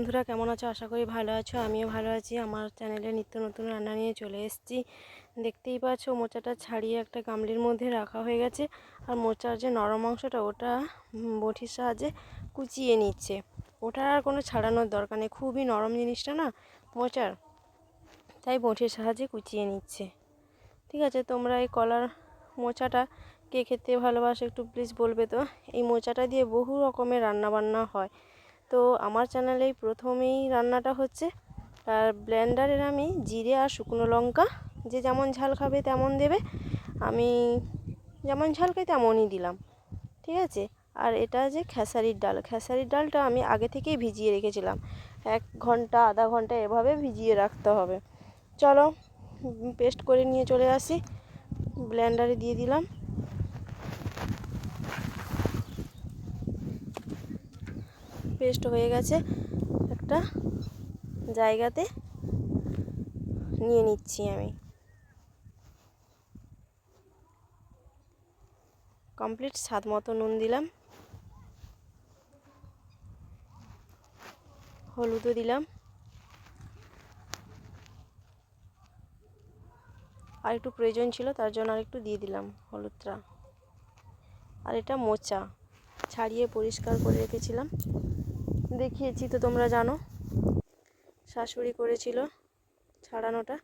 বন্ধুরা, কেমন আছো? আশা করি ভালো আছো। আমিও ভালো আছি। আমার চ্যানেলে নিত্য নতুন রান্না নিয়ে চলে এসেছি। দেখতেই পাচ্ছ, মোচাটা ছাড়িয়ে একটা গামলির মধ্যে রাখা হয়ে গেছে। আর মোচার যে নরম অংশটা, ওটা বটির সাহায্যে কুচিয়ে নিচ্ছে। ওটা আর কোনো ছাড়ানোর দরকার নেই। খুবই নরম জিনিসটা না, মোচার। তাই বটির সাহায্যে কুচিয়ে নিচ্ছে। ঠিক আছে, তোমরা এই কলার মোচাটা কে খেতে ভালোবাসো একটু প্লিজ বলবে তো? এই মোচাটা দিয়ে বহু রকমের রান্না বান্না হয়। তো আমার চ্যানেলেই প্রথমেই রান্নাটা হচ্ছে। আর ব্লেন্ডারের আমি জিরে আর শুকনো লঙ্কা, যে যেমন ঝাল খাবে তেমন দেবে। আমি যেমন ঝাল খাই তেমনই দিলাম, ঠিক আছে? আর এটা যে খেসারির ডাল, খেসারির ডালটা আমি আগে থেকেই ভিজিয়ে রেখেছিলাম। এক ঘণ্টা, আধা ঘণ্টা এভাবে ভিজিয়ে রাখতে হবে। চলো পেস্ট করে নিয়ে চলে আসি। ব্লেন্ডারে দিয়ে দিলাম। পেস্ট হয়ে গেছে, একটা জায়গাতে নিয়ে নিচ্ছি আমি। কমপ্লিট স্বাদ মতো নুন দিলাম। হলুদও দিলাম। আর একটু প্রয়োজন ছিল, তার জন্য আর একটু দিয়ে দিলাম হলুদটা। আর এটা মোচা, ছাড়িয়ে পরিষ্কার করে রেখেছিলাম। দেখিয়েছি তো তোমরা জানো। শাশুড়ি করেছিল ছাড়ানোটা।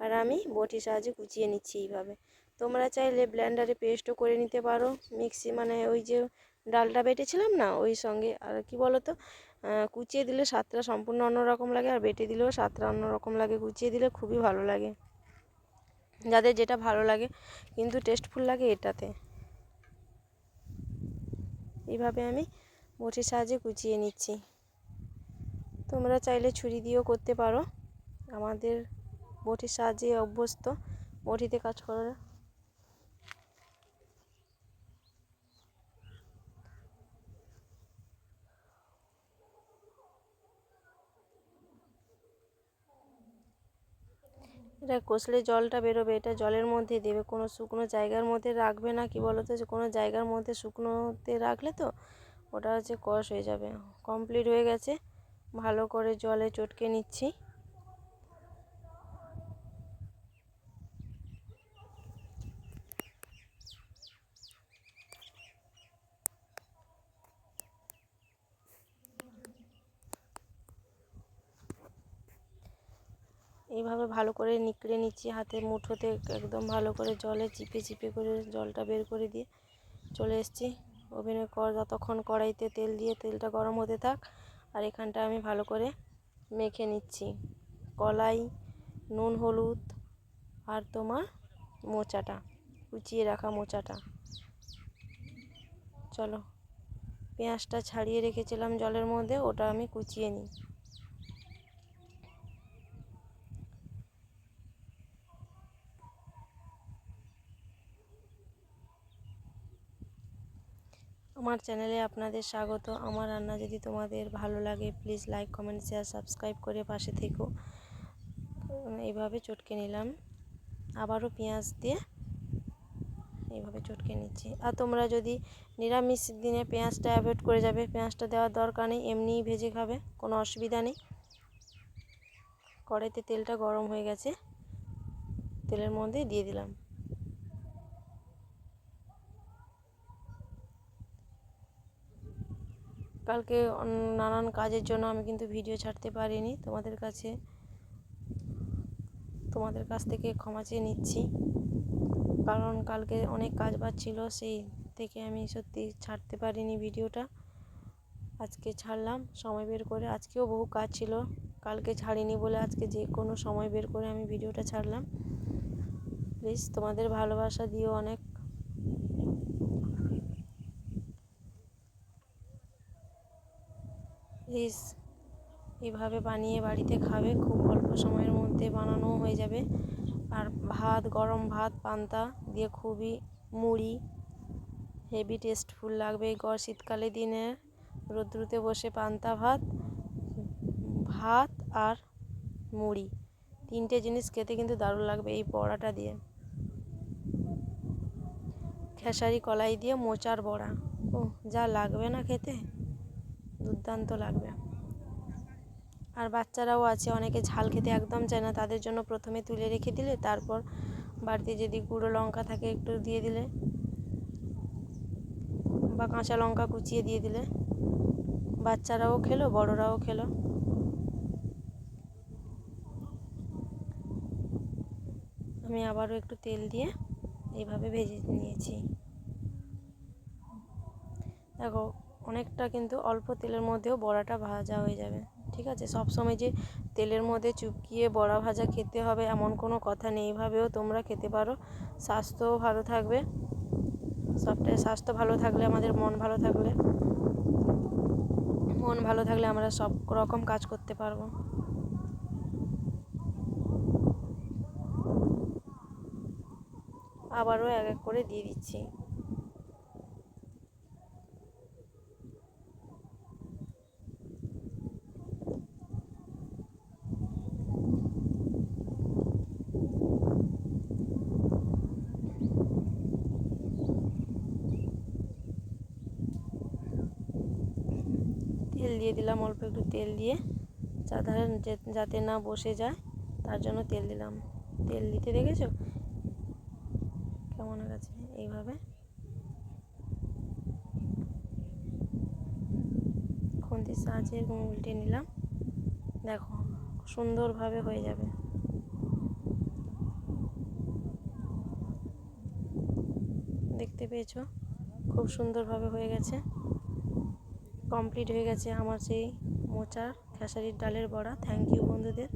আর আমি বটির সাহায্যে কুচিয়ে নিচ্ছি এইভাবে। তোমরা চাইলে ব্লেন্ডারে পেস্টও করে নিতে পারো। মিক্সি মানে ওই যে ডালটা বেটেছিলাম না, ওই সঙ্গে আর কি বলো তো কুচিয়ে দিলে স্বাদটা সম্পূর্ণ অন্যরকম লাগে আর বেটে দিলেও স্বাদটা অন্যরকম লাগে। কুচিয়ে দিলে খুবই ভালো লাগে। যাদের যেটা ভালো লাগে, কিন্তু টেস্টফুল লাগে এটাতে। এইভাবে আমি বটির সাহায্যে কুচিয়ে নিচ্ছি। তোমরা চাইলে ছুরি দিয়েও করতে পারো। আমাদের বটির সাহায্যে অভ্যস্ত বটিতে কাজ করার এটা কষলে জলটা বেরোবে, এটা জলের মধ্যে দেবে। কোনো শুকনো জায়গার মধ্যে রাখবে না, কি বলো তো যে কোনো জায়গার মধ্যে শুকনোতে রাখলে তো ওটা হচ্ছে কষ হয়ে যাবে। কমপ্লিট হয়ে গেছে। ভালো করে জলে চটকে নিচ্ছি। এইভাবে ভালো করে নিকড়ে নিচ্ছি হাতে মুঠোতে, একদম ভালো করে জলে চিপে চিপে করে জলটা বের করে দিয়ে চলে এসেছি। ওভেনে কর যতক্ষণ কড়াইতে তেল দিয়ে তেলটা গরম হতে থাক আর এখানটা আমি ভালো করে মেখে নিচ্ছি। কলাই, নুন, হলুদ আর তোমার মোচাটা, কুচিয়ে রাখা মোচাটা। চলো, পেঁয়াজটা ছাড়িয়ে রেখেছিলাম জলের মধ্যে, ওটা আমি কুচিয়ে নিই। আমার চ্যানেলে আপনাদের স্বাগত। আমার রান্না যদি তোমাদের ভালো লাগে please like comment share subscribe করে পাশে থেকো। এইভাবে চটকে নিলাম। আবারও পেঁয়াজ দিয়ে এইভাবে চটকে নিচ্ছি। আর তোমরা যদি নিরামিষ দিনে পেঁয়াজটা অ্যাভয়েড করে যাবে, পেঁয়াজটা দেওয়ার দরকার নেই, এমনিই ভেজে খাবে, কোনো অসুবিধা নেই। কড়াইতে তেলটা গরম হয়ে গেছে, তেলের মধ্যে দিয়ে দিলাম। কালকে নানান কাজের জন্য আমি কিন্তু ভিডিও ছাড়তে পারিনি তোমাদের কাছে। তোমাদের কাছ থেকে ক্ষমা চেয়ে নিচ্ছি। কারণ কালকে অনেক কাজ বাজ ছিল, সেই থেকে আমি সত্যি ছাড়তে পারিনি ভিডিওটা। আজকে ছাড়লাম, সময় বের করে আজকেও বহু কাজ ছিল। কালকে ছাড়িনি বলে আজকে যে কোনো সময় বের করে আমি ভিডিওটা ছাড়লাম। প্লিজ তোমাদের ভালোবাসা দিও অনেক। প্লিজ এভাবে বানিয়ে বাড়িতে খাবে। খুব অল্প সময়ের মধ্যে বানানো হয়ে যাবে। আর ভাত, গরম ভাত, পান্তা দিয়ে খুবই মুড়ি, হেভি টেস্টফুল লাগবে। এই গড় শীতকালে দিনে রোদ্রুতে বসে পান্তা, ভাত ভাত আর মুড়ি। তিনটে জিনিস খেতে কিন্তু দারুণ লাগবে এই বড়াটা দিয়ে। খেসারি, কলাই দিয়ে মোচার বড়া। ও যা লাগবে না খেতে। দুর্দান্ত লাগবে। আর বাচ্চারাও আছে, অনেকে ঝাল খেতে একদম চায় না, তাদের জন্য প্রথমে তুলে রেখে দিলে, তারপর বাড়িতে যদি গুঁড়ো লঙ্কা থাকে একটু দিয়ে দিলে, বা কাঁচা লঙ্কা কুচিয়ে দিয়ে দিলে, বাচ্চারাও খেলো, বড়রাও খেলো। আমি আবারও একটু তেল দিয়ে এইভাবে ভেজে নিয়েছি। দেখো অনেকটা কিন্তু অল্প তেলের মধ্যেও বড়াটা ভাজা হয়ে যাবে। ঠিক আছে? সব সময় যে তেলের মধ্যে চুপকিয়ে বড়া ভাজা খেতে হবে এমন কোনো কথা নেই। এইভাবেও তোমরা খেতে পারো। স্বাস্থ্যও ভালো থাকবে। সবটাই স্বাস্থ্য ভালো থাকলে আমাদের মন ভালো থাকলে। মন ভালো থাকলে আমরা সব রকম কাজ করতে পারব। আবারও এক এক করে দিয়ে দিচ্ছি তেল দিয়ে দিলাম, অল্প একটু তেল দিয়ে। যাতে যাতে না বসে যায়, তার জন্য তেল দিলাম। তেল দিতে দেখেছ? কেমন গেছে? এইভাবে। খুন্তির সাহায্যে এরকম উল্টে নিলাম। দেখো, সুন্দরভাবে হয়ে যাবে। দেখতে পেয়েছ? খুব সুন্দরভাবে হয়ে গেছে। কমপ্লিট হয়ে গেছে আমার সেই মোচা খেসারির ডালের বড়া। থ্যাংক ইউ বন্ধুদের।